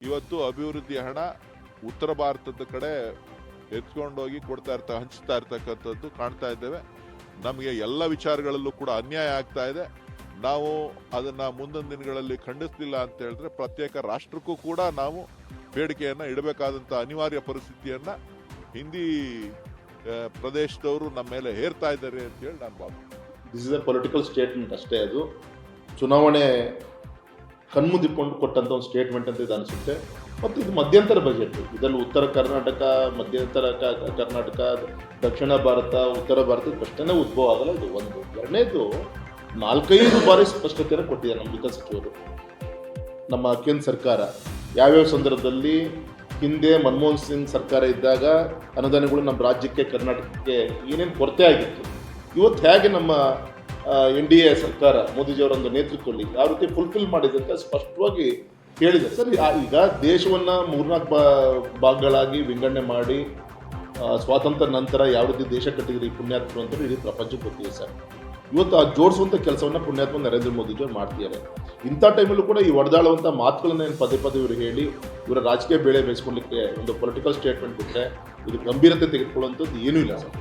ಇವತ್ತು ಅಭಿವೃದ್ಧಿ ಹಣ ಉತ್ತರ ಭಾರತದ ಕಡೆ ಎತ್ಕೊಂಡೋಗಿ ಕೊಡ್ತಾ ಇರ್ತಾ, ಹಂಚ್ತಾ ಇರ್ತಕ್ಕಂಥದ್ದು ಕಾಣ್ತಾ ಇದ್ದೇವೆ. ನಮಗೆ ಎಲ್ಲ ವಿಚಾರಗಳಲ್ಲೂ ಕೂಡ ಅನ್ಯಾಯ ಆಗ್ತಾ ಇದೆ. ನಾವು ಅದನ್ನ ಮುಂದಿನ ದಿನಗಳಲ್ಲಿ ಖಂಡಿಸ್ಲಿಲ್ಲ ಅಂತ ಹೇಳಿದ್ರೆ ಪ್ರತ್ಯೇಕ ರಾಷ್ಟ್ರಕ್ಕೂ ಕೂಡ ನಾವು ಬೇಡಿಕೆಯನ್ನ ಇಡಬೇಕಾದಂಥ ಅನಿವಾರ್ಯ ಪರಿಸ್ಥಿತಿಯನ್ನ ಹಿಂದಿ ಪ್ರದೇಶದವರು ನಮ್ಮ ಮೇಲೆ ಹೇರ್ತಾ ಇದ್ದಾರೆ ಅಂತ ಹೇಳಿ ನಾನು ಭಾವ this is a political statement ಅಷ್ಟೇ ಅದು. ಚುನಾವಣೆ ಕಣ್ಮುದಿಕೊಂಡು ಕೊಟ್ಟಂತ ಒಂದು ಸ್ಟೇಟ್ಮೆಂಟ್ ಅಂತ ಇದು ಅನಿಸುತ್ತೆ. ಮತ್ತು ಇದು ಮಧ್ಯಂತರ ಬಜೆಟ್ ಇದರಲ್ಲಿ ಉತ್ತರ ಕರ್ನಾಟಕ, ಮಧ್ಯಂತರ ಕರ್ನಾಟಕ, ದಕ್ಷಿಣ ಭಾರತ, ಉತ್ತರ ಭಾರತದ ಪ್ರಶ್ನೆನೇ ಉದ್ಭವ ಆಗಲ್ಲ ಇದು. ಒಂದು, ಎರಡನೇದು, ನಾಲ್ಕೈದು ಬಾರಿ ಸ್ಪಷ್ಟತೆಯನ್ನು ಕೊಟ್ಟಿದ್ದಾರೆ ನಮ್ಮ ವಿತ್ತ ಸಚಿವರು. ನಮ್ಮ ಕೇಂದ್ರ ಸರ್ಕಾರ ಯಾವ್ಯಾವ ಸಂದರ್ಭದಲ್ಲಿ ಹಿಂದೆ ಮನಮೋಹನ್ ಸಿಂಗ್ ಸರ್ಕಾರ ಇದ್ದಾಗ ಅನುದಾನಗಳು ನಮ್ಮ ರಾಜ್ಯಕ್ಕೆ, ಕರ್ನಾಟಕಕ್ಕೆ ಏನೇನು ಕೊರತೆ ಆಗಿತ್ತು, ಇವತ್ತು ಹೇಗೆ ನಮ್ಮ ಎನ್ ಡಿ ಎ ಸರ್ಕಾರ ಮೋದಿಜಿಯವರೊಂದು ನೇತೃತ್ವದಲ್ಲಿ ಯಾವ ರೀತಿ ಫುಲ್ಫಿಲ್ ಮಾಡಿದೆ ಅಂತ ಸ್ಪಷ್ಟವಾಗಿ ಹೇಳಿದೆ. ಸರ್ ಈಗ ದೇಶವನ್ನು ಮೂರ್ನಾಲ್ಕು ಭಾಗಗಳಾಗಿ ವಿಂಗಡಣೆ ಮಾಡಿ ಸ್ವಾತಂತ್ರ್ಯ ನಂತರ ಯಾವ ರೀತಿ ದೇಶ ಕಟ್ಟಿದ್ರೆ ಪುಣ್ಯಾತ್ಮರು ಅಂತ ಇಡೀ ಪ್ರಪಂಚಕ್ಕೆ ಗೊತ್ತಿದೆ ಸರ್. ಇವತ್ತು ಆ ಜೋಡಿಸುವಂಥ ಕೆಲಸವನ್ನು ಪುಣ್ಯಾತ್ಮ ನರೇಂದ್ರ ಮೋದಿಜಿ ಜೊತೆ ಮಾಡ್ತಿದ್ದಾರೆ. ಇಂಥ ಟೈಮಲ್ಲೂ ಕೂಡ ಈ ಒಡೆದಾಳುವಂಥ ಮಾತುಗಳನ್ನ ಏನು ಪದೇ ಪದೇ ಇವರು ಹೇಳಿ, ಇವರ ರಾಜಕೀಯ ಬೇಳೆ ಬೇಯಿಸ್ಕೊಳ್ಳಿಕ್ಕೆ ಒಂದು ಪೊಲಿಟಿಕಲ್ ಸ್ಟೇಟ್ಮೆಂಟ್ ಬಿಟ್ಟರೆ ಇದು ಗಂಭೀರತೆ ತೆಗೆದುಕೊಳ್ಳುವಂಥದ್ದು ಏನೂ ಇಲ್ಲ ಸರ್.